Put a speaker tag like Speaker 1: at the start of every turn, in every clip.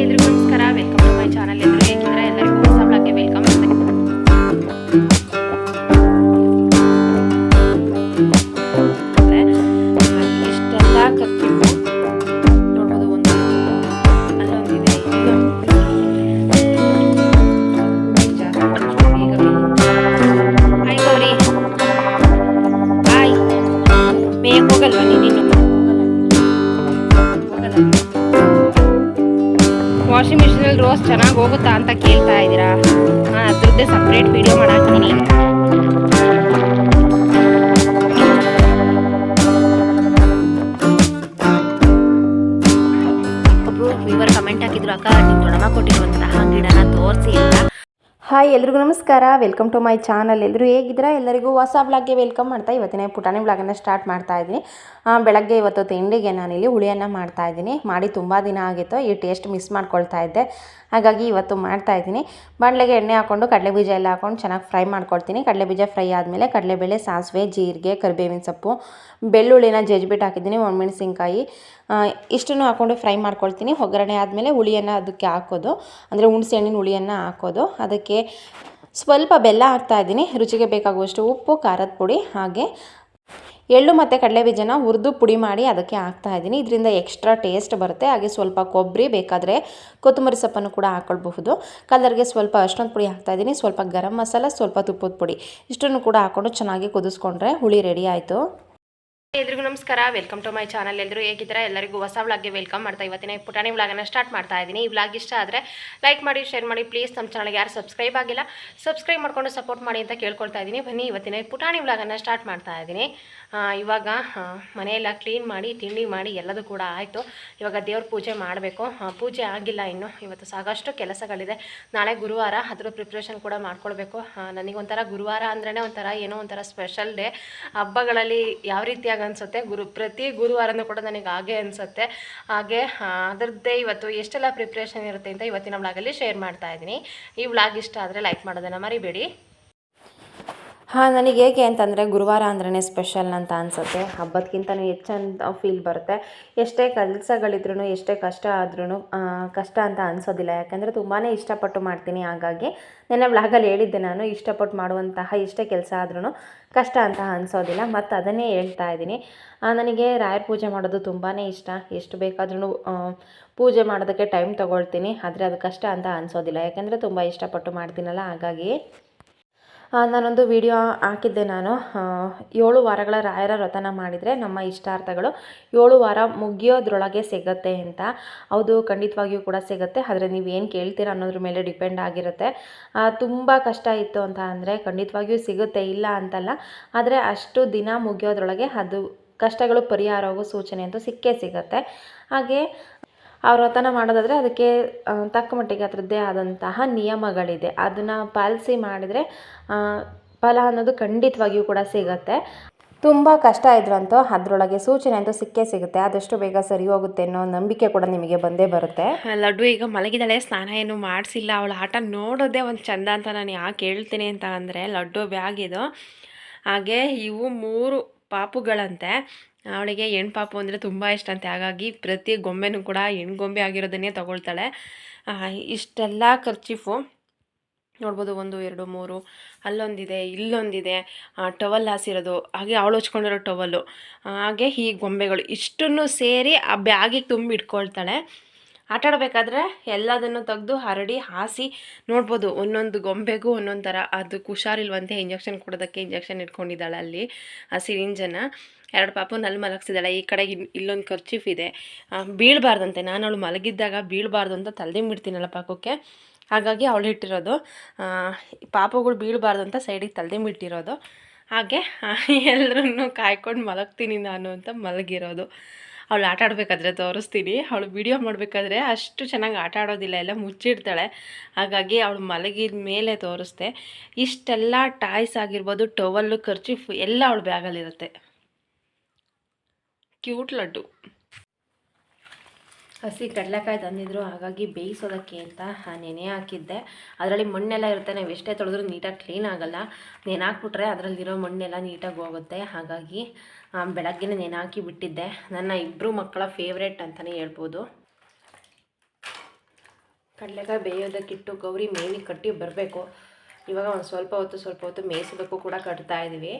Speaker 1: ಎಲ್ರಿಗೂ ನಮಸ್ಕಾರ. Welcome to my channel ಎಲ್ಲರೂ ವಾಷಿಂಗ್ ರೋಸ್ ಚೆನ್ನಾಗಿ ಹೋಗುತ್ತಾ ಅಂತ ಕೇಳ್ತಾ ಇದ್ದೀರಾ? ನಾನು ಅದ್ರದ್ದೇ ಸಪ್ರೇಟ್ ವಿಡಿಯೋ ಮಾಡಾಕ್ತೀನಿ. ಒಬ್ಬರು ವಿವರ್ ಕಮೆಂಟ್ ಹಾಕಿದ್ರು, ಅಕ್ಕ ನಿಮ್ಮ ದೊಡ್ಡಮ್ಮ ಕೊಟ್ಟಿರುವಂಥ
Speaker 2: ಹಾಯ್, ಎಲ್ರಿಗೂ ನಮಸ್ಕಾರ. ವೆಲ್ಕಮ್ ಟು ಮೈ ಚಾನಲ್ ಎಲ್ಲರೂ ಹೇಗಿದ್ದೀರಾ? ಎಲ್ಲರಿಗೂ ಹೊಸ ಬ್ಲಾಗ್ಗೆ ವೆಲ್ಕಮ್ ಮಾಡ್ತಾ ಇವತ್ತಿನ ಪುಟಾಣಿ ಬ್ಲಾಗನ್ನು ಸ್ಟಾರ್ಟ್ ಮಾಡ್ತಾ ಇದ್ದೀನಿ. ಬೆಳಗ್ಗೆ ಇವತ್ತು ತಿಂಡಿಗೆ ನಾನಿಲ್ಲಿ ಹುಳಿಯನ್ನು ಮಾಡ್ತಾ ಇದ್ದೀನಿ. ಮಾಡಿ ತುಂಬ ದಿನ ಆಗಿತ್ತು. ಈ ಟೇಸ್ಟ್ ಮಿಸ್ ಮಾಡ್ಕೊಳ್ತಾ ಇದ್ದೆ. ಹಾಗಾಗಿ ಇವತ್ತು ಮಾಡ್ತಾ ಇದ್ದೀನಿ. ಬಾಣಲೆಗೆ ಎಣ್ಣೆ ಹಾಕ್ಕೊಂಡು ಕಡಲೆಬೀಜ ಎಲ್ಲ ಹಾಕೊಂಡು ಚೆನ್ನಾಗಿ ಫ್ರೈ ಮಾಡ್ಕೊಳ್ತೀನಿ. ಕಡಲೆಬೀಜ ಫ್ರೈ ಆದಮೇಲೆ ಕಡಲೆಬೇಳೆ, ಸಾಸಿವೆ, ಜೀರಿಗೆ, ಕರಿಬೇವಿನ ಸೊಪ್ಪು, ಬೆಳ್ಳುಳ್ಳಿನ ಜಜ್ಬಿಟ್ಟು ಹಾಕಿದ್ದೀನಿ. ಒಣಮೆಣಸಿನ್ಕಾಯಿ ಇಷ್ಟನ್ನು ಹಾಕ್ಕೊಂಡು ಫ್ರೈ ಮಾಡ್ಕೊಳ್ತೀನಿ. ಒಗ್ಗರಣೆ ಆದಮೇಲೆ ಹುಳಿಯನ್ನು ಅದಕ್ಕೆ ಹಾಕೋದು. ಅಂದರೆ ಹುಣಸೆ ಹಣ್ಣಿನ ಹುಳಿಯನ್ನು ಹಾಕೋದು. ಅದಕ್ಕೆ ಸ್ವಲ್ಪ ಬೆಲ್ಲ ಹಾಕ್ತಾ ಇದ್ದೀನಿ. ರುಚಿಗೆ ಬೇಕಾಗುವಷ್ಟು ಉಪ್ಪು, ಖಾರದ ಪುಡಿ ಹಾಗೆ ಎಳ್ಳು ಮತ್ತು ಕಡಲೆಬೀಜನ ಹುರಿದು ಪುಡಿ ಮಾಡಿ ಅದಕ್ಕೆ ಹಾಕ್ತಾ ಇದ್ದೀನಿ. ಇದರಿಂದ ಎಕ್ಸ್ಟ್ರಾ ಟೇಸ್ಟ್ ಬರುತ್ತೆ. ಹಾಗೆ ಸ್ವಲ್ಪ ಕೊಬ್ಬರಿ ಬೇಕಾದರೆ ಕೊತ್ತಂಬರಿ ಸೊಪ್ಪನ್ನು ಕೂಡ ಹಾಕ್ಕೊಳ್ಬಹುದು ಕಲರ್ಗೆ ಸ್ವಲ್ಪ ಅಷ್ಟೊಂದು ಪುಡಿ ಹಾಕ್ತಾ ಇದ್ದೀನಿ. ಸ್ವಲ್ಪ ಗರಂ ಮಸಾಲ, ಸ್ವಲ್ಪ ತುಪ್ಪದ ಪುಡಿ ಇಷ್ಟನ್ನು ಕೂಡ ಹಾಕ್ಕೊಂಡು ಚೆನ್ನಾಗಿ ಕುದಿಸ್ಕೊಂಡ್ರೆ ಹುಳಿ ರೆಡಿ ಆಯಿತು.
Speaker 1: ಎಲ್ರಿಗೂ ನಮಸ್ಕಾರ. ವೆಲ್ಕಮ್ ಟು ಮೈ ಚಾನಲ್ ಎಲ್ಲರೂ ಹೇಗಿದ್ದೀರಾ? ಎಲ್ಲರಿಗೂ ಹೊಸ ವ್ಲಾಗ್ಗೆ ವೆಲ್ಕಮ್ ಮಾಡ್ತಾ ಇವತ್ತಿನ ಪುಟಾಣಿ ವ್ಲಾಗನ್ನು ಸ್ಟಾರ್ಟ್ ಮಾಡ್ತಾ ಇದ್ದೀನಿ. ಈ ವ್ಲಾಗ್ ಇಷ್ಟ ಆದರೆ ಲೈಕ್ ಮಾಡಿ ಶೇರ್ ಮಾಡಿ ಪ್ಲೀಸ್ ನಮ್ಮ ಚಾನಲ್ಗೆ ಯಾರು ಸಬ್ಸ್ಕ್ರೈಬ್ ಆಗಿಲ್ಲ ಸಬ್ಸ್ಕ್ರೈಬ್ ಮಾಡ್ಕೊಂಡು ಸಪೋರ್ಟ್ ಮಾಡಿ ಅಂತ ಕೇಳ್ಕೊಳ್ತಾ ಇದ್ದೀನಿ. ಬನ್ನಿ, ಇವತ್ತಿನ ಪುಟಾಣಿ ವ್ಲಾಗನ್ನು ಸ್ಟಾರ್ಟ್ ಮಾಡ್ತಾ ಇದ್ದೀನಿ. ಇವಾಗ ಮನೆಯೆಲ್ಲ ಕ್ಲೀನ್ ಮಾಡಿ, ತಿಂಡಿ ಮಾಡಿ ಎಲ್ಲದೂ ಕೂಡ ಆಯಿತು. ಇವಾಗ ದೇವ್ರ ಪೂಜೆ ಮಾಡಬೇಕು. ಪೂಜೆ ಆಗಿಲ್ಲ ಇನ್ನು. ಇವತ್ತು ಸಾಕಷ್ಟು ಕೆಲಸಗಳಿದೆ. ನಾಳೆ ಗುರುವಾರ ಅದ್ರ ಪ್ರಿಪ್ರೇಷನ್ ಕೂಡ ಮಾಡ್ಕೊಳ್ಬೇಕು. ನನಗೆ ನನಗೊಂಥರ ಗುರುವಾರ ಅಂದ್ರೇ ಒಂಥರ ಏನೋ ಒಂಥರ ಸ್ಪೆಷಲ್ ಡೇ ಹಬ್ಬಗಳಲ್ಲಿ ಯಾವ ರೀತಿಯಾಗಿ ಅನಿಸುತ್ತೆ? ಗುರು, ಪ್ರತಿ ಗುರುವಾರನೂ ಕೂಡ ನನಗೆ ಹಾಗೆ ಅನಿಸುತ್ತೆ. ಹಾಗೆ ಅದರದ್ದೇ ಇವತ್ತು ಎಷ್ಟೆಲ್ಲ ಪ್ರಿಪ್ರೇಷನ್ ಇರುತ್ತೆ ಅಂತ ಇವತ್ತಿನ ವ್ಲಾಗಲ್ಲಿ ಶೇರ್ ಮಾಡ್ತಾ ಇದ್ದೀನಿ. ಈ ವ್ಲಾಗ್ ಇಷ್ಟ ಆದರೆ ಲೈಕ್ ಮಾಡೋದನ್ನು ಮರಿಬೇಡಿ.
Speaker 2: ಹಾಂ, ನನಗೆ ಹೇಗೆ ಅಂತಂದರೆ ಗುರುವಾರ ಅಂದ್ರೇ ಸ್ಪೆಷಲ್ ಅಂತ ಅನಿಸುತ್ತೆ. ಹಬ್ಬದಕ್ಕಿಂತಲೂ ಹೆಚ್ಚಂತ ಫೀಲ್ ಬರುತ್ತೆ. ಎಷ್ಟೇ ಕೆಲಸಗಳಿದ್ರೂ ಎಷ್ಟೇ ಕಷ್ಟ ಆದ್ರೂ ಕಷ್ಟ ಅಂತ ಅನಿಸೋದಿಲ್ಲ. ಯಾಕಂದರೆ ತುಂಬಾ ಇಷ್ಟಪಟ್ಟು ಮಾಡ್ತೀನಿ. ಹಾಗಾಗಿ ನೆನ್ನೆ ವ್ಲಾಗಲ್ಲಿ ಹೇಳಿದ್ದೆ ನಾನು, ಇಷ್ಟಪಟ್ಟು ಮಾಡುವಂತಹ ಎಷ್ಟೇ ಕೆಲಸ ಆದ್ರೂ ಕಷ್ಟ ಅಂತ ಅನಿಸೋದಿಲ್ಲ. ಮತ್ತು ಅದನ್ನೇ ಹೇಳ್ತಾ ಇದ್ದೀನಿ. ನನಗೆ ರಾಯರ್ ಪೂಜೆ ಮಾಡೋದು ತುಂಬಾ ಇಷ್ಟ. ಎಷ್ಟು ಬೇಕಾದ್ರೂ ಪೂಜೆ ಮಾಡೋದಕ್ಕೆ ಟೈಮ್ ತೊಗೊಳ್ತೀನಿ. ಆದರೆ ಅದು ಕಷ್ಟ ಅಂತ ಅನಿಸೋದಿಲ್ಲ. ಯಾಕಂದರೆ ತುಂಬ ಇಷ್ಟಪಟ್ಟು ಮಾಡ್ತೀನಲ್ಲ, ಹಾಗಾಗಿ ನಾನೊಂದು ವಿಡಿಯೋ ಹಾಕಿದ್ದೆ ನಾನು. ಏಳು ವಾರಗಳ ರಾಯರ ವ್ರತನ ಮಾಡಿದರೆ ನಮ್ಮ ಇಷ್ಟಾರ್ಥಗಳು ಏಳು ವಾರ ಮುಗಿಯೋದ್ರೊಳಗೆ ಸಿಗತ್ತೆ ಅಂತ. ಹೌದು ಖಂಡಿತವಾಗಿಯೂ ಕೂಡ ಸಿಗುತ್ತೆ. ಆದರೆ ನೀವು ಏನು ಕೇಳ್ತೀರ ಅನ್ನೋದ್ರ ಮೇಲೆ ಡಿಪೆಂಡ್ ಆಗಿರುತ್ತೆ. ತುಂಬ ಕಷ್ಟ ಇತ್ತು ಅಂತ ಅಂದರೆ ಖಂಡಿತವಾಗಿಯೂ ಸಿಗುತ್ತೆ, ಇಲ್ಲ ಅಂತಲ್ಲ. ಆದರೆ ಅಷ್ಟು ದಿನ ಮುಗಿಯೋದ್ರೊಳಗೆ ಅದು ಕಷ್ಟಗಳು ಪರಿಹಾರ ಆಗೋ ಸೂಚನೆ ಅಂತೂ ಸಿಕ್ಕೇ ಸಿಗುತ್ತೆ. ಹಾಗೆ ಆ ವ್ರತನ ಮಾಡೋದಾದರೆ ಅದಕ್ಕೆ ತಕ್ಕ ಮಟ್ಟಿಗೆ ಅದರದ್ದೇ ಆದಂತಹ ನಿಯಮಗಳಿದೆ. ಅದನ್ನು ಪಾಲಿಸಿ ಮಾಡಿದರೆ ಫಲ ಅನ್ನೋದು ಖಂಡಿತವಾಗಿಯೂ ಕೂಡ ಸಿಗುತ್ತೆ. ತುಂಬ ಕಷ್ಟ ಇದ್ರಂತೂ ಅದರೊಳಗೆ ಸೂಚನೆ ಅಂತೂ ಸಿಕ್ಕೇ ಸಿಗುತ್ತೆ. ಆದಷ್ಟು ಬೇಗ ಸರಿ ಹೋಗುತ್ತೆ ಅನ್ನೋ ನಂಬಿಕೆ ಕೂಡ ನಿಮಗೆ ಬಂದೇ ಬರುತ್ತೆ.
Speaker 1: ಲಡ್ಡು ಈಗ ಮಲಗಿದಾಳೆ ಸ್ನಾನ ಏನು ಮಾಡಿಸಿಲ್ಲ. ಅವಳ ಆಟ ನೋಡೋದೇ ಒಂದು ಚಂದ ಅಂತ ನಾನು ಯಾಕೆ ಹೇಳ್ತೀನಿ ಅಂತ ಅಂದರೆ, ಲಡ್ಡು ಬ್ಯಾಗ್ ಹಾಗೆ ಇವು ಮೂರು ಪಾಪುಗಳಂತೆ. ಅವಳಿಗೆ ಹೆಣ್ಣು ಪಾಪು ಅಂದರೆ ತುಂಬ ಇಷ್ಟ ಅಂತೆ. ಹಾಗಾಗಿ ಪ್ರತಿ ಗೊಂಬೆನೂ ಕೂಡ ಹೆಣ್ಣು ಗೊಂಬೆ ಆಗಿರೋದನ್ನೇ ತಗೊಳ್ತಾಳೆ. ಇಷ್ಟೆಲ್ಲ ಖರ್ಚಿಫು ನೋಡ್ಬೋದು ಒಂದು, ಎರಡು, ಮೂರು, ಅಲ್ಲೊಂದಿದೆ, ಇಲ್ಲೊಂದಿದೆ ಟವಲ್ ಹಾಸಿರೋದು, ಹಾಗೆ ಅವಳು ಹಚ್ಕೊಂಡಿರೋ ಟವಲ್ಲು ಹಾಗೆ ಈ ಗೊಂಬೆಗಳು ಇಷ್ಟನ್ನು ಸೇರಿ ಆ ಬ್ಯಾಗಿಗೆ ತುಂಬಿ ಇಟ್ಕೊಳ್ತಾಳೆ ಆಟ ಆಡಬೇಕಾದ್ರೆ ಎಲ್ಲದನ್ನು ತೆಗೆದು ಹರಡಿ ಹಾಸಿ ನೋಡ್ಬೋದು. ಒಂದೊಂದು ಗೊಂಬೆಗೂ ಒಂದೊಂದು ಥರ. ಅದು ಹುಷಾರಿಲ್ವಂತೆ ಇಂಜೆಕ್ಷನ್ ಕೊಡೋದಕ್ಕೆ ಇಂಜೆಕ್ಷನ್ ಇಟ್ಕೊಂಡಿದ್ದಾಳೆ ಅಲ್ಲಿ ಆ ಸಿರಿಂಜನ್ನು ಎರಡು ಪಾಪು ನಲ್ಲಿ ಮಲಗಿಸಿದಾಳೆ ಈ ಇನ್- ಇಲ್ಲೊಂದು ಖರ್ಚೀಫ್ ಇದೆ. ಬೀಳಬಾರ್ದಂತೆ. ನಾನು ಅವಳು ಮಲಗಿದ್ದಾಗ ಬೀಳಬಾರ್ದು ಅಂತ ತಲೆದಿಂಬಿಡ್ತೀನಲ್ಲ ಪಾಪಕ್ಕೆ. ಹಾಗಾಗಿ ಅವಳು ಇಟ್ಟಿರೋದು. ಪಾಪಗಳು ಬೀಳಬಾರ್ದು ಅಂತ ಸೈಡಿಗೆ ತಲೆದಿಂಬಿಟ್ಟಿರೋದು ಹಾಗೆ ಎಲ್ಲರನ್ನು ಕಾಯ್ಕೊಂಡು ಮಲಗ್ತೀನಿ ನಾನು ಅಂತ ಮಲಗಿರೋದು. ಅವಳು ಆಟ ಆಡಬೇಕಾದ್ರೆ ತೋರಿಸ್ತೀನಿ. ಅವಳು ವಿಡಿಯೋ ಮಾಡಬೇಕಾದ್ರೆ ಅಷ್ಟು ಚೆನ್ನಾಗಿ ಆಟ ಆಡೋದಿಲ್ಲ, ಎಲ್ಲ ಮುಚ್ಚಿಡ್ತಾಳೆ. ಹಾಗಾಗಿ ಅವಳು ಮಲಗಿದ ಮೇಲೆ ತೋರಿಸ್ದೆ. ಇಷ್ಟೆಲ್ಲ ಟಾಯ್ಸ್ ಆಗಿರ್ಬೋದು, ಟವಲ್ಲು ಖರ್ಚಿಫ್ ಎಲ್ಲ ಅವಳು ಬ್ಯಾಗಲ್ಲಿರುತ್ತೆ. ಕ್ಯೂಟ್ ಲಡ್ಡು.
Speaker 2: ಹಸಿ ಕಡಲೆಕಾಯಿ ತಂದಿದ್ರು, ಹಾಗಾಗಿ ಬೇಯಿಸೋದಕ್ಕೆ ಅಂತ ನೆನೆ ಹಾಕಿದ್ದೆ. ಅದರಲ್ಲಿ ಮಣ್ಣೆಲ್ಲ ಇರುತ್ತೆ, ನಾವು ಎಷ್ಟೇ ತೊಳೆದ್ರೂ ನೀಟಾಗಿ ಕ್ಲೀನ್ ಆಗಲ್ಲ. ನೆನೆ ಹಾಕ್ಬಿಟ್ರೆ ಅದರಲ್ಲಿರೋ ಮಣ್ಣೆಲ್ಲ ನೀಟಾಗಿ ಹೋಗುತ್ತೆ. ಹಾಗಾಗಿ ಆ, ಬೆಳಗ್ಗೆನೇ ನೆನೆ ಹಾಕಿ ಬಿಟ್ಟಿದ್ದೆ. ನನ್ನ ಇಬ್ಬರು ಮಕ್ಕಳ ಫೇವ್ರೇಟ್ ಅಂತಲೇ ಹೇಳ್ಬೋದು.
Speaker 1: ಕಡಲೆಕಾಯಿ ಬೇಯೋದಕ್ಕಿಟ್ಟು ಗೌರಿ ಮೇಲಿ ಕಟ್ಟಿ ಬರಬೇಕು. ಇವಾಗ ಒಂದು ಸ್ವಲ್ಪ ಹೊತ್ತು ಸ್ವಲ್ಪ ಹೊತ್ತು ಮೇಯಿಸೋದಕ್ಕೂ ಕೂಡ ಕಟ್ತಾ ಇದ್ದೀವಿ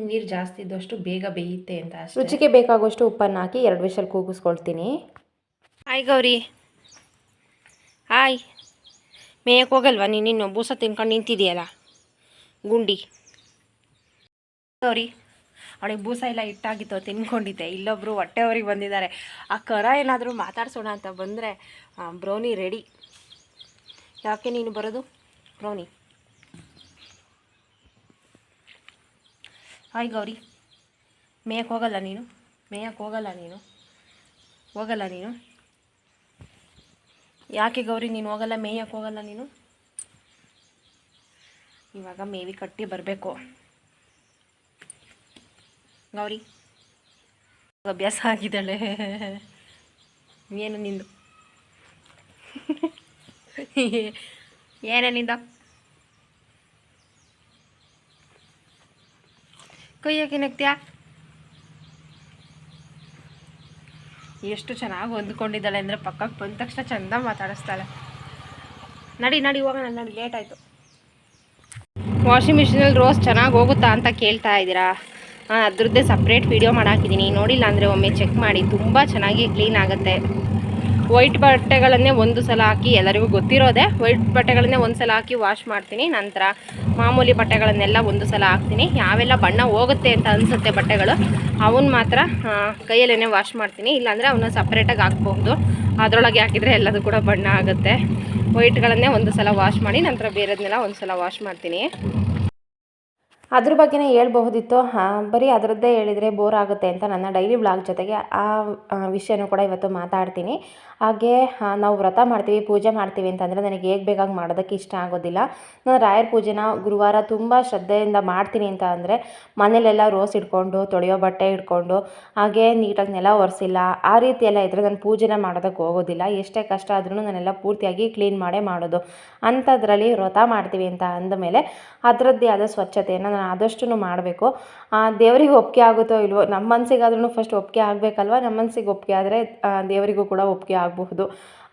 Speaker 1: ನೀರು ಜಾಸ್ತಿ ಇದ್ದಷ್ಟು ಬೇಗ ಬೇಯುತ್ತೆ ಅಂತ
Speaker 2: ರುಚಿಗೆ ಬೇಕಾಗುವಷ್ಟು ಉಪ್ಪನ್ನು ಹಾಕಿ ಎರಡು ವಿಷಲ್ ಕೂಗಿಸ್ಕೊಳ್ತೀನಿ.
Speaker 1: ಹಾಯ್ ಗೌರಿ. ಹಾಯ್ ಮೇಯಕ್ಕೆ ಹೋಗಲ್ವಾ? ನೀನು ಬೂಸ ತಿನ್ಕೊಂಡು ನಿಂತಿದೆಯಲ್ಲ ಗುಂಡಿ. ಗೌರಿ ಅವಳಿಗೆ ಬೂಸ ಎಲ್ಲ ಇಟ್ಟಾಗಿತ್ತು ತಿನ್ಕೊಂಡಿದ್ದೆ. ಇಲ್ಲೊಬ್ರು ಹೊಟ್ಟೆವರಿಗೆ ಬಂದಿದ್ದಾರೆ. ಆ ಕರ ಏನಾದರೂ ಮಾತಾಡ್ಸೋಣ ಅಂತ ಬಂದರೆ ಬ್ರೌನಿ ರೆಡಿ ಯಾಕೆ ನೀನು ಬರೋದು? ಬ್ರೌನಿ. ಹಾಯ್ ಗೌರಿ. ಮೇಯಕ್ಕೆ ಹೋಗಲ್ಲ ನೀನು? ಮೇಯಕ್ಕೆ ಹೋಗಲ್ಲ ನೀನು? ಹೋಗಲ್ಲ ನೀನು? ಯಾಕೆ ಗೌರಿ ನೀನು ಹೋಗಲ್ಲ? ಮೇಯಕ್ಕೆ ಹೋಗಲ್ಲ ನೀನು? ಇವಾಗ ಮೇವಿ ಕಟ್ಟಿ ಬರಬೇಕು. ಗೌರಿ ಅಭ್ಯಾಸ ಆಗಿದ್ದಾಳೆ. ಏನು ನಿಂದು? ಏನೇ ನಿಂದ? ಕೈ ಯಾಕೆ ನಗ್ತೀಯಾ ಎಷ್ಟು ಚೆನ್ನಾಗಿ ಹೊಂದ್ಕೊಂಡಿದ್ದಾಳೆ ಅಂದರೆ ಪಕ್ಕಕ್ಕೆ ಬಂದ ತಕ್ಷಣ ಚೆಂದ ಮಾತಾಡಿಸ್ತಾಳೆ. ನಡಿ ನಡಿ, ಹೋಗೋಣ, ನಡಿ ಲೇಟ್ ಆಯಿತು. ವಾಷಿಂಗ್ ಮಿಷಿನಲ್ಲಿ ರೋಸ್ ಚೆನ್ನಾಗಿ ಹೋಗುತ್ತಾ ಅಂತ ಕೇಳ್ತಾ ಇದ್ದೀರಾ? ಅದ್ರದ್ದೇ ಸಪ್ರೇಟ್ ವೀಡಿಯೋ ಮಾಡಾಕಿದ್ದೀನಿ. ನೋಡಿಲ್ಲ ಅಂದರೆ ಒಮ್ಮೆ ಚೆಕ್ ಮಾಡಿ. ತುಂಬ ಚೆನ್ನಾಗಿ ಕ್ಲೀನ್ ಆಗುತ್ತೆ. ವೈಟ್ ಬಟ್ಟೆಗಳನ್ನೇ ಒಂದು ಸಲ ಹಾಕಿ ಎಲ್ಲರಿಗೂ ಗೊತ್ತಿರೋದೆ ವೈಟ್ ಬಟ್ಟೆಗಳನ್ನೇ ಒಂದು ಸಲ ಹಾಕಿ ವಾಶ್ ಮಾಡ್ತೀನಿ. ನಂತರ ಮಾಮೂಲಿ ಬಟ್ಟೆಗಳನ್ನೆಲ್ಲ ಒಂದು ಸಲ ಹಾಕ್ತೀನಿ. ಯಾವೆಲ್ಲ ಬಣ್ಣ ಹೋಗುತ್ತೆ ಅಂತ ಅನಿಸುತ್ತೆ ಬಟ್ಟೆಗಳು ಅವನ್ನ ಮಾತ್ರ ಕೈಯಲ್ಲೇ ವಾಶ್ ಮಾಡ್ತೀನಿ. ಇಲ್ಲಾಂದರೆ ಅವನ್ನ ಸಪ್ರೇಟಾಗಿ ಹಾಕ್ಬಹುದು. ಅದರೊಳಗೆ ಹಾಕಿದರೆ ಎಲ್ಲದೂ ಕೂಡ ಬಣ್ಣ ಆಗುತ್ತೆ. ವೈಟ್ಗಳನ್ನೇ ಒಂದು ಸಲ ವಾಶ್ ಮಾಡಿ ನಂತರ ಬೇರೆದನ್ನೆಲ್ಲ ಒಂದು ಸಲ ವಾಶ್ ಮಾಡ್ತೀನಿ.
Speaker 2: ಅದ್ರ ಬಗ್ಗೆನೇ ಹೇಳ್ಬಹುದಿತ್ತು ಬರೀ ಅದರದ್ದೇ ಹೇಳಿದರೆ ಬೋರ್ ಆಗುತ್ತೆ ಅಂತ ನನ್ನ ಡೈಲಿ ಬ್ಲಾಗ್ ಜೊತೆಗೆ ಆ ವಿಷಯನೂ ಕೂಡ ಇವತ್ತು ಮಾತಾಡ್ತೀನಿ. ಹಾಗೆ ನಾವು ವ್ರತ ಮಾಡ್ತೀವಿ, ಪೂಜೆ ಮಾಡ್ತೀವಿ ಅಂತಂದರೆ ನನಗೆ ಹೇಗೆ ಬೇಕಾಗಿ ಮಾಡೋದಕ್ಕೆ ಇಷ್ಟ ಆಗೋದಿಲ್ಲ. ನಾನು ರಾಯರ ಪೂಜೆನ ಗುರುವಾರ ತುಂಬ ಶ್ರದ್ಧೆಯಿಂದ ಮಾಡ್ತೀನಿ ಅಂತ ಅಂದರೆ ಮನೇಲೆಲ್ಲ ರೋಸ್ ಇಟ್ಕೊಂಡು, ತೊಳೆಯೋ ಬಟ್ಟೆ ಇಟ್ಕೊಂಡು, ಹಾಗೆ ನೀಟಾಗಿ ನೆಲ ಒರೆಸಿಲ್ಲ. ಆ ರೀತಿ ಎಲ್ಲ ಇದ್ದರೆ ನಾನು ಪೂಜೆನ ಮಾಡೋದಕ್ಕೆ ಹೋಗೋದಿಲ್ಲ. ಎಷ್ಟೇ ಕಷ್ಟ ಆದ್ರೂ ನಾನೆಲ್ಲ ಪೂರ್ತಿಯಾಗಿ ಕ್ಲೀನ್ ಮಾಡೇ ಮಾಡೋದು. ಅಂಥದ್ರಲ್ಲಿ ವ್ರತ ಮಾಡ್ತೀವಿ ಅಂತ ಅಂದಮೇಲೆ ಅದರದ್ದೇ ಆದ ಸ್ವಚ್ಛತೆಯನ್ನು ನಾನು ಆದಷ್ಟು ಮಾಡಬೇಕು. ದೇವರಿಗೆ ಒಪ್ಪಿಗೆ ಆಗುತ್ತೋ ಇಲ್ವೋ, ನಮ್ಮ ಮನಸ್ಸಿಗಾದ್ರೂ ಫಸ್ಟ್ ಒಪ್ಪಿಗೆ ಆಗಬೇಕಲ್ವ? ನಮ್ಮ ಮನಸ್ಸಿಗೆ ಒಪ್ಪಿಗೆ ಆದರೆ ದೇವರಿಗೂ ಕೂಡ ಒಪ್ಪಿಗೆ ಆಗಬಹುದು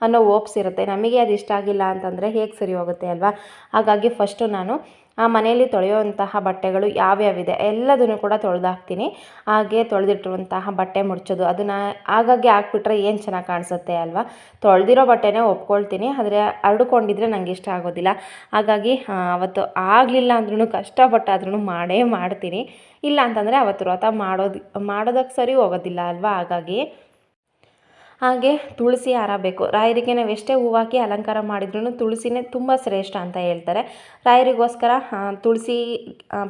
Speaker 2: ಅನ್ನೋ ಓಪ್ಸ್ ಇರುತ್ತೆ. ನಮಗೆ ಅದು ಇಷ್ಟ ಆಗಿಲ್ಲ ಅಂತಂದರೆ ಹೇಗೆ ಸರಿ ಹೋಗುತ್ತೆ ಅಲ್ವಾ? ಹಾಗಾಗಿ ಫಸ್ಟು ನಾನು ಮನೆಯಲ್ಲಿ ತೊಳೆಯುವಂತಹ ಬಟ್ಟೆಗಳು ಯಾವ್ಯಾವಿದೆ ಎಲ್ಲದನ್ನು ಕೂಡ ತೊಳೆದಾಕ್ತೀನಿ. ಹಾಗೆ ತೊಳೆದಿಟ್ಟಿರುವಂತಹ ಬಟ್ಟೆ ಮುಡ್ಚೋದು. ಅದನ್ನು ಆಗಾಗ್ಗೆ ಹಾಕ್ಬಿಟ್ರೆ ಏನು ಚೆನ್ನಾಗಿ ಕಾಣಿಸುತ್ತೆ ಅಲ್ವಾ? ತೊಳೆದಿರೋ ಬಟ್ಟೆನೇ ಒಪ್ಕೊಳ್ತೀನಿ. ಆದರೆ ಹರಡ್ಕೊಂಡಿದ್ರೆ ನನಗೆ ಇಷ್ಟ ಆಗೋದಿಲ್ಲ. ಹಾಗಾಗಿ ಅವತ್ತು ಆಗಲಿಲ್ಲ ಅಂದ್ರೂ ಕಷ್ಟಪಟ್ಟಾದ್ರೂ ಮಾಡೇ ಮಾಡ್ತೀನಿ. ಇಲ್ಲ ಅಂತಂದರೆ ಅವತ್ತು ವ್ರತ ಮಾಡೋದು ಮಾಡೋದಕ್ಕೆ ಸರಿ ಹೋಗೋದಿಲ್ಲ ಅಲ್ವಾ? ಹಾಗಾಗಿ ಹಾಗೆ ತುಳಸಿ ಹಾರ ಬೇಕು. ರಾಯರಿಗೆ ನಾವು ಎಷ್ಟೇ ಹೂವು ಹಾಕಿ ಅಲಂಕಾರ ಮಾಡಿದ್ರೂ ತುಳಸಿನೇ ತುಂಬ ಶ್ರೇಷ್ಠ ಅಂತ ಹೇಳ್ತಾರೆ. ರಾಯರಿಗೋಸ್ಕರ ತುಳಸಿ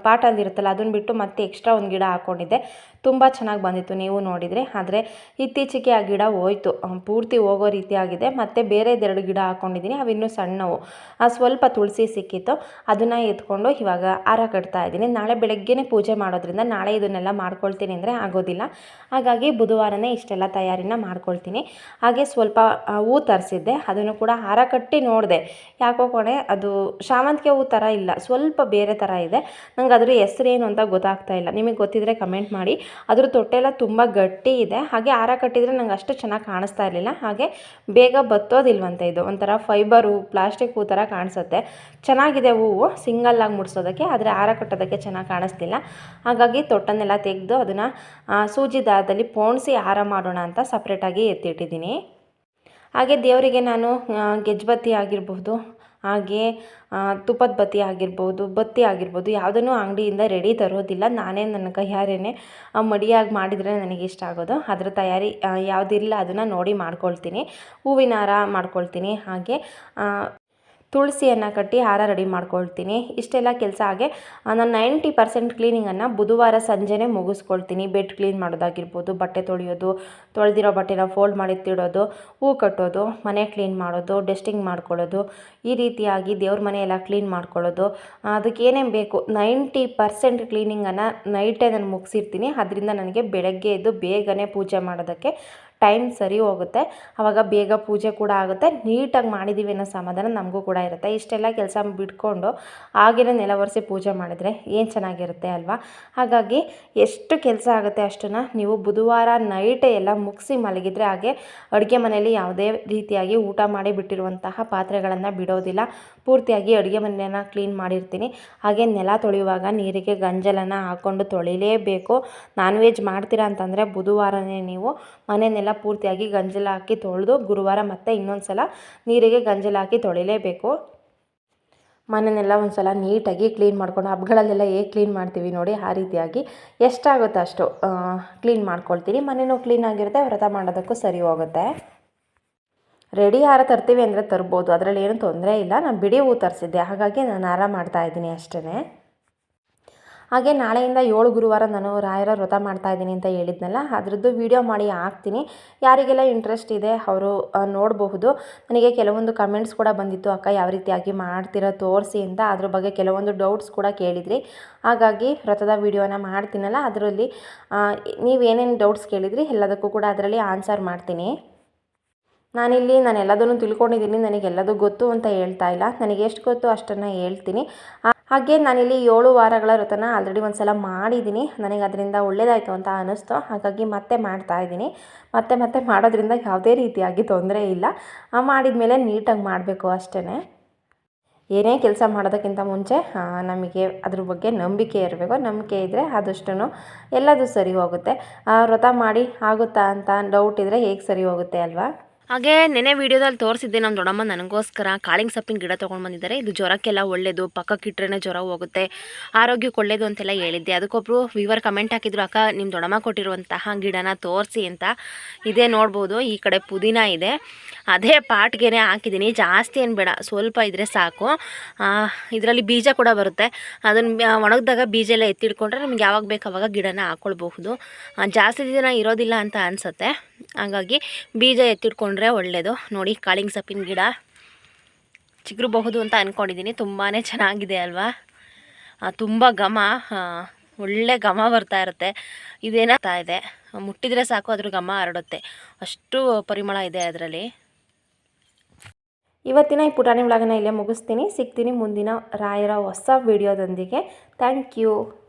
Speaker 2: ಪಾಟಲ್ಲಿರುತ್ತಲ್ಲ ಅದನ್ನ ಬಿಟ್ಟು ಮತ್ತೆ ಎಕ್ಸ್ಟ್ರಾ ಒಂದು ಗಿಡ ಹಾಕ್ಕೊಂಡಿದ್ದೆ ತುಂಬ ಚೆನ್ನಾಗಿ ಬಂದಿತ್ತು ನೀವು ನೋಡಿದರೆ. ಆದರೆ ಇತ್ತೀಚೆಗೆ ಆ ಗಿಡ ಹೋಯ್ತು. ಪೂರ್ತಿ ಹೋಗೋ ರೀತಿ ಆಗಿದೆ. ಮತ್ತು ಬೇರೆದೆರಡು ಗಿಡ ಹಾಕ್ಕೊಂಡಿದ್ದೀನಿ ಅವಿನ್ನೂ ಸಣ್ಣವು. ಆ, ಸ್ವಲ್ಪ ತುಳಸಿ ಸಿಕ್ಕಿತ್ತು. ಅದನ್ನು ಎತ್ಕೊಂಡು ಇವಾಗ ಹಾರ ಕಟ್ತಾ ಇದ್ದೀನಿ. ನಾಳೆ ಬೆಳಗ್ಗೆನೇ ಪೂಜೆ ಮಾಡೋದ್ರಿಂದ ನಾಳೆ ಇದನ್ನೆಲ್ಲ ಮಾಡ್ಕೊಳ್ತೀನಿ ಅಂದರೆ ಆಗೋದಿಲ್ಲ. ಹಾಗಾಗಿ ಬುಧವಾರನೇ ಇಷ್ಟೆಲ್ಲ ತಯಾರಿನ ಮಾಡ್ಕೊಳ್ತೀನಿ. ಹಾಗೆ ಸ್ವಲ್ಪ ಹೂ ತರಿಸಿದ್ದೆ. ಅದನ್ನು ಕೂಡ ಹಾರ ಕಟ್ಟಿ ನೋಡಿದೆ. ಯಾಕೋ ಕೊಣೆ, ಅದು ಶಾವಂತಿಗೆ ಹೂ ಥರ ಇಲ್ಲ. ಸ್ವಲ್ಪ ಬೇರೆ ಥರ ಇದೆ. ನಂಗೆ ಅದ್ರ ಏನು ಅಂತ ಗೊತ್ತಾಗ್ತಾ ಇಲ್ಲ. ನಿಮಗೆ ಗೊತ್ತಿದ್ದರೆ ಕಮೆಂಟ್ ಮಾಡಿ. ಅದ್ರ ತೊಟ್ಟೆಲ್ಲ ತುಂಬ ಗಟ್ಟಿ ಇದೆ. ಹಾಗೆ ಹಾರ ಕಟ್ಟಿದರೆ ನಂಗೆ ಅಷ್ಟು ಚೆನ್ನಾಗಿ ಕಾಣಿಸ್ತಾ ಇರಲಿಲ್ಲ. ಹಾಗೆ ಬೇಗ ಬತ್ತೋದಿಲ್ವಂತೆ ಇದು. ಒಂಥರ ಫೈಬರು ಪ್ಲಾಸ್ಟಿಕ್ ಹೂ ಥರ ಕಾಣಿಸುತ್ತೆ. ಚೆನ್ನಾಗಿದೆ ಹೂವು. ಸಿಂಗಲ್ಲಾಗಿ ಮುಡಿಸೋದಕ್ಕೆ. ಆದರೆ ಹಾರ ಕಟ್ಟೋದಕ್ಕೆ ಚೆನ್ನಾಗಿ ಕಾಣಿಸ್ತಿಲ್ಲ ಹಾಗಾಗಿ ತೊಟ್ಟನ್ನೆಲ್ಲ ತೆಗೆದು ಅದನ್ನು ಸೂಜಿ ದಾರದಲ್ಲಿ ಪೋಣಿಸಿ ಹಾರ ಮಾಡೋಣ ಅಂತ ಸಪ್ರೇಟಾಗಿ ಎತ್ತಿಟ್ಟಿದ್ದೀನಿ ಹಾಗೆ ದೇವರಿಗೆ ನಾನು ಗೆಜ್ಬತ್ತಿ ಆಗಿರಬಹುದು ಹಾಗೆ ತುಪ್ಪದ ಬತ್ತಿ ಆಗಿರ್ಬೋದು ಬತ್ತಿ ಆಗಿರ್ಬೋದು, ಯಾವುದನ್ನು ಅಂಗಡಿಯಿಂದ ರೆಡಿ ತರೋದಿಲ್ಲ. ನಾನೇ ನನ್ನ ಕೈಯಾರೇನೆ ಮಡಿಯಾಗಿ ಮಾಡಿದರೆ ನನಗೆ ಇಷ್ಟ ಆಗೋದು. ಅದರ ತಯಾರಿ ಯಾವುದಿಲ್ಲ ಅದನ್ನು ನೋಡಿ ಮಾಡ್ಕೊಳ್ತೀನಿ. ಹೂವಿನ ಹಾರ ಮಾಡ್ಕೊಳ್ತೀನಿ. ಹಾಗೆ ತುಳಸಿಯನ್ನು ಕಟ್ಟಿ ಹಾರ ರೆಡಿ ಮಾಡ್ಕೊಳ್ತೀನಿ. ಇಷ್ಟೆಲ್ಲ ಕೆಲಸ ಹಾಗೆ ನಾನು ನೈಂಟಿ ಪರ್ಸೆಂಟ್ ಕ್ಲೀನಿಂಗನ್ನು ಬುಧವಾರ ಸಂಜೆನೇ ಮುಗಿಸ್ಕೊಳ್ತೀನಿ. ಬೆಡ್ ಕ್ಲೀನ್ ಮಾಡೋದಾಗಿರ್ಬೋದು, ಬಟ್ಟೆ ತೊಳೆಯೋದು, ತೊಳೆದಿರೋ ಬಟ್ಟೆನ ಫೋಲ್ಡ್ ಮಾಡಿ ತಿಡೋದು, ಹೂ ಕಟ್ಟೋದು, ಮನೆ ಕ್ಲೀನ್ ಮಾಡೋದು ಡಸ್ಟಿಂಗ್ ಮಾಡ್ಕೊಳ್ಳೋದು, ಈ ರೀತಿಯಾಗಿ ದೇವ್ರ ಮನೆ ಕ್ಲೀನ್ ಮಾಡ್ಕೊಳ್ಳೋದು. ಅದಕ್ಕೆ ಏನೇನು ಬೇಕು? ನೈಂಟಿ ಪರ್ಸೆಂಟ್ ಕ್ಲೀನಿಂಗನ್ನು ನೈಟೇ ನಾನು ಮುಗಿಸಿರ್ತೀನಿ. ಅದರಿಂದ ನನಗೆ ಬೆಳಗ್ಗೆ ಎದ್ದು ಬೇಗನೆ ಪೂಜೆ ಮಾಡೋದಕ್ಕೆ ಟೈಮ್ ಸರಿ ಹೋಗುತ್ತೆ. ಆವಾಗ ಬೇಗ ಪೂಜೆ ಕೂಡ ಆಗುತ್ತೆ. ನೀಟಾಗಿ ಮಾಡಿದ್ದೀವಿ ಅನ್ನೋ ಸಮಾಧಾನ ನಮಗೂ ಕೂಡ ಇರುತ್ತೆ. ಇಷ್ಟೆಲ್ಲ ಕೆಲಸ ಬಿಟ್ಕೊಂಡು ಆಗಿನ ನೆಲ ಒರೆಸಿ ಪೂಜೆ ಮಾಡಿದರೆ ಏನು ಚೆನ್ನಾಗಿರುತ್ತೆ ಅಲ್ವಾ? ಹಾಗಾಗಿ ಎಷ್ಟು ಕೆಲಸ ಆಗುತ್ತೆ ಅಷ್ಟನ್ನು ನೀವು ಬುಧವಾರ ನೈಟ್ ಎಲ್ಲ ಮುಗಿಸಿ ಮಲಗಿದರೆ ಹಾಗೆ ಅಡುಗೆ ಮನೆಯಲ್ಲಿ ಯಾವುದೇ ರೀತಿಯಾಗಿ ಊಟ ಮಾಡಿ ಬಿಟ್ಟಿರುವಂತಹ ಪಾತ್ರೆಗಳನ್ನು ಬಿಡೋದಿಲ್ಲ. ಪೂರ್ತಿಯಾಗಿ ಅಡುಗೆ ಮನೆಯನ್ನು ಕ್ಲೀನ್ ಮಾಡಿರ್ತೀನಿ. ಹಾಗೆ ನೆಲ ತೊಳೆಯುವಾಗ ನೀರಿಗೆ ಗಂಜಲನ್ನು ಹಾಕ್ಕೊಂಡು ತೊಳಿಲೇಬೇಕು. ನಾನ್ ವೆಜ್ ಮಾಡ್ತೀರಾ ಅಂತಂದರೆ ಬುಧವಾರನೇ ನೀವು ಪೂರ್ತಿಯಾಗಿ ಗಂಜಲ ಹಾಕಿ ತೊಳೆದು ಗುರುವಾರ ಮತ್ತೆ ಇನ್ನೊಂದು ಸಲ ನೀರಿಗೆ ಗಂಜಲ ಹಾಕಿ ತೊಳಿಲೇಬೇಕು. ಮನೆಯನ್ನೆಲ್ಲ ಒಂದು ಸಲ ನೀಟಾಗಿ ಕ್ಲೀನ್ ಮಾಡ್ಕೊಂಡು ಹಬ್ಬಗಳಲ್ಲೆಲ್ಲ ಹೇಗೆ ಕ್ಲೀನ್ ಮಾಡ್ತೀವಿ ನೋಡಿ ಆ ರೀತಿಯಾಗಿ ಎಷ್ಟಾಗುತ್ತೋ ಅಷ್ಟು ಕ್ಲೀನ್ ಮಾಡ್ಕೊಳ್ತೀನಿ. ಮನೆಯೂ ಕ್ಲೀನ್ ಆಗಿರುತ್ತೆ, ವ್ರತ ಮಾಡೋದಕ್ಕೂ ಸರಿ ಹೋಗುತ್ತೆ. ರೆಡಿ ಹಾರ ತರ್ತೀವಿ ಅಂದರೆ ತರ್ಬೋದು, ಅದರಲ್ಲಿ ಏನೂ ತೊಂದರೆ ಇಲ್ಲ. ನಾನು ಬಿಡಿ ಹೂ ತರಿಸಿದ್ದೆ, ಹಾಗಾಗಿ ನಾನು ಹಾರ ಮಾಡ್ತಾ ಇದ್ದೀನಿ ಅಷ್ಟೇ ಹಾಗೆ ನಾಳೆಯಿಂದ ಏಳು ಗುರುವಾರ ನಾನು ರಾಯರ ವ್ರತ ಮಾಡ್ತಾ ಇದ್ದೀನಿ ಅಂತ ಹೇಳಿದ್ನಲ್ಲ, ಅದರದ್ದು ವಿಡಿಯೋ ಮಾಡಿ ಹಾಕ್ತೀನಿ. ಯಾರಿಗೆಲ್ಲ ಇಂಟ್ರೆಸ್ಟ್ ಇದೆ ಅವರು ನೋಡಬಹುದು. ನನಗೆ ಕೆಲವೊಂದು ಕಮೆಂಟ್ಸ್ ಕೂಡ ಬಂದಿತ್ತು, ಅಕ್ಕ, ಯಾವ ರೀತಿಯಾಗಿ ಮಾಡ್ತೀರಾ ತೋರಿಸಿ ಅಂತ. ಅದ್ರ ಬಗ್ಗೆ ಕೆಲವೊಂದು ಡೌಟ್ಸ್ ಕೂಡ ಕೇಳಿದ್ರಿ. ಹಾಗಾಗಿ ವ್ರತದ ವಿಡಿಯೋನ ಮಾಡ್ತೀನಲ್ಲ, ಅದರಲ್ಲಿ ನೀವೇನೇನು ಡೌಟ್ಸ್ ಕೇಳಿದ್ರಿ ಎಲ್ಲದಕ್ಕೂ ಕೂಡ ಅದರಲ್ಲಿ ಆನ್ಸರ್ ಮಾಡ್ತೀನಿ. ನಾನಿಲ್ಲಿ ನಾನು ಎಲ್ಲದನ್ನು ತಿಳ್ಕೊಂಡಿದ್ದೀನಿ ನನಗೆ ಎಲ್ಲದೂ ಗೊತ್ತು ಅಂತ ಹೇಳ್ತಾ ಇಲ್ಲ. ನನಗೆ ಎಷ್ಟು ಗೊತ್ತು ಅಷ್ಟನ್ನು ಹೇಳ್ತೀನಿ. ಹಾಗೆ ನಾನಿಲ್ಲಿ ಏಳು ವಾರಗಳ ವ್ರತನ ಆಲ್ರೆಡಿ ಒಂದು ಸಲ ಮಾಡಿದ್ದೀನಿ. ನನಗೆ ಅದರಿಂದ ಒಳ್ಳೆಯದಾಯಿತು ಅಂತ ಅನ್ನಿಸ್ತು. ಹಾಗಾಗಿ ಮತ್ತೆ ಮಾಡ್ತಾ ಇದ್ದೀನಿ. ಮತ್ತೆ ಮತ್ತೆ ಮಾಡೋದ್ರಿಂದ ಯಾವುದೇ ರೀತಿಯಾಗಿ ತೊಂದರೆ ಇಲ್ಲ. ಮಾಡಿದ ಮೇಲೆ ನೀಟಾಗಿ ಮಾಡಬೇಕು ಅಷ್ಟೇ ಏನೇ ಕೆಲಸ ಮಾಡೋದಕ್ಕಿಂತ ಮುಂಚೆ ನಮಗೆ ಅದ್ರ ಬಗ್ಗೆ ನಂಬಿಕೆ ಇರಬೇಕು. ನಂಬಿಕೆ ಇದ್ದರೆ ಆದಷ್ಟು ಎಲ್ಲದೂ ಸರಿ ಹೋಗುತ್ತೆ. ವ್ರತ ಮಾಡಿ ಆಗುತ್ತಾ ಅಂತ ಡೌಟ್ ಇದ್ದರೆ ಹೇಗೆ ಸರಿ ಹೋಗುತ್ತೆ ಅಲ್ವಾ?
Speaker 1: ಹಾಗೆ ನೆನೆ ವಿಡಿಯೋದಲ್ಲಿ ತೋರಿಸಿದ್ದೆ ನಮ್ಮ ದೊಡ್ಡಮ್ಮ ನನಗೋಸ್ಕರ ಕಾಳಿಂಗ್ ಸೊಪ್ಪಿನ ಗಿಡ ತೊಗೊಂಡು ಬಂದಿದ್ದಾರೆ. ಇದು ಜ್ವರಕ್ಕೆಲ್ಲ ಒಳ್ಳೆಯದು ಪಕ್ಕಕ್ಕಿಟ್ರೇ ಜ್ವರ ಹೋಗುತ್ತೆ, ಆರೋಗ್ಯಕ್ಕೆ ಒಳ್ಳೆಯದು ಅಂತೆಲ್ಲ ಹೇಳಿದ್ದೆ. ಅದಕ್ಕೊಬ್ಬರು ವಿವರ್ ಕಮೆಂಟ್ ಹಾಕಿದ್ರು, ಅಕ್ಕ ನಿಮ್ಮ ದೊಡ್ಡಮ್ಮ ಕೊಟ್ಟಿರುವಂತಹ ಗಿಡನ ತೋರಿಸಿ ಅಂತ ಇದೇ ನೋಡ್ಬೋದು, ಈ ಕಡೆ ಪುದೀನ ಇದೆ. ಅದೇ ಪಾಟ್ಗೆನೆ ಹಾಕಿದ್ದೀನಿ, ಜಾಸ್ತಿ ಏನು ಬೇಡ, ಸ್ವಲ್ಪ ಇದ್ರೆ ಸಾಕು. ಇದರಲ್ಲಿ ಬೀಜ ಕೂಡ ಬರುತ್ತೆ. ಅದನ್ನು ಒಣಗಿದಾಗ ಬೀಜ ಎಲ್ಲ ಎತ್ತಿಡ್ಕೊಂಡ್ರೆ ನಮ್ಗೆ ಯಾವಾಗ ಬೇಕು ಅವಾಗ ಗಿಡನ ಹಾಕ್ಕೊಳ್ಬಹುದು ಜಾಸ್ತಿ ದಿನ ಇರೋದಿಲ್ಲ ಅಂತ ಅನಿಸುತ್ತೆ. ಹಾಗಾಗಿ ಬೀಜ ಎತ್ತಿಟ್ಕೊಂಡ್ರೆ ಒಳ್ಳೆಯದು ನೋಡಿ, ಕಾಳಿಂಗ್ ಸೊಪ್ಪಿನ ಗಿಡ. ಚಿಗುರಬಹುದು ಅಂತ ಅಂದ್ಕೊಂಡಿದ್ದೀನಿ ತುಂಬಾ ಚೆನ್ನಾಗಿದೆ ಅಲ್ವಾ? ತುಂಬ ಘಮ ಒಳ್ಳೆ ಘಮ ಬರ್ತಾ ಇರುತ್ತೆ. ಇದೇನಾಗ್ತಾ ಇದೆ? ಮುಟ್ಟಿದರೆ ಸಾಕು, ಅದ್ರ ಘಮ ಹರಡುತ್ತೆ. ಅಷ್ಟು ಪರಿಮಳ ಇದೆ ಅದರಲ್ಲಿ.
Speaker 2: ಇವತ್ತಿನ ಈ ಪುಟಾಣಿ ಒಳಗನ್ನ ಇಲ್ಲೇ ಮುಗಿಸ್ತೀನಿ. ಸಿಗ್ತೀನಿ ಮುಂದಿನ ರಾಯರ ಹೊಸ ವಿಡಿಯೋದೊಂದಿಗೆ. Thank you.